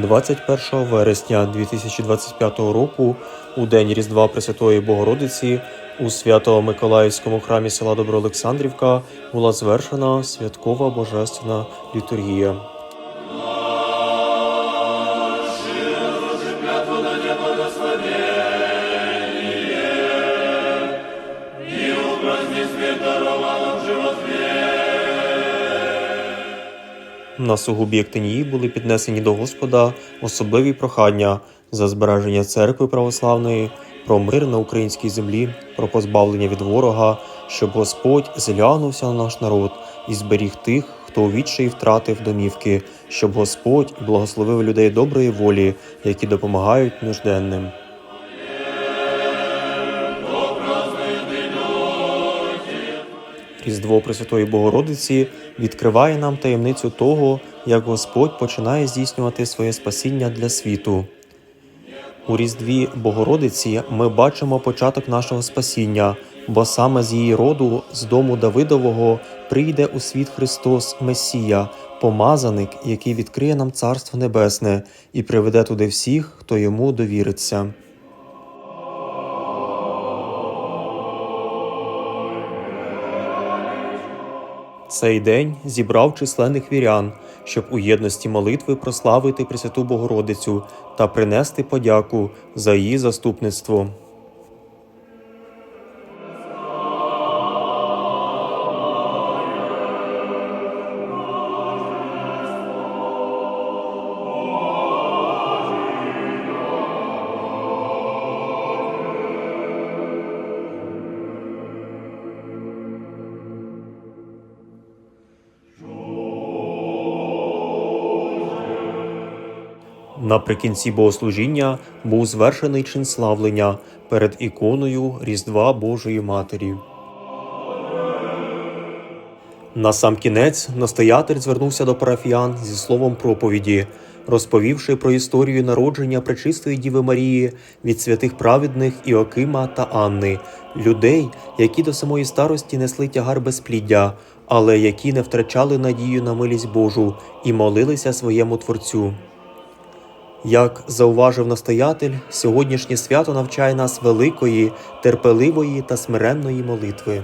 21 вересня 2025 року, у день Різдва Пресвятої Богородиці, у Свято-Миколаївському храмі села Доброолександрівка була звершена святкова божественна літургія. На сугубі Ектинії були піднесені до Господа особливі прохання за збереження церкви православної, про мир на українській землі, про позбавлення від ворога, щоб Господь зглянувся на наш народ і зберіг тих, хто у відчаї втратив домівки, щоб Господь благословив людей доброї волі, які допомагають нужденним. Різдво Пресвятої Богородиці відкриває нам таємницю того, як Господь починає здійснювати своє спасіння для світу. У Різдві Богородиці ми бачимо початок нашого спасіння, бо саме з її роду, з дому Давидового, прийде у світ Христос, Месія, помазаник, який відкриє нам Царство Небесне і приведе туди всіх, хто йому довіриться. Цей день зібрав численних вірян, щоб у єдності молитви прославити Пресвяту Богородицю та принести подяку за її заступництво. Наприкінці богослужіння був звершений чин славлення перед іконою Різдва Божої Матері. На сам кінець настоятель звернувся до парафіян зі словом проповіді, розповівши про історію народження Пречистої Діви Марії від святих праведних Іокима та Анни, людей, які до самої старості несли тягар безпліддя, але які не втрачали надію на милість Божу і молилися своєму Творцю. Як зауважив настоятель, сьогоднішнє свято навчає нас великої, терпеливої та смиренної молитви.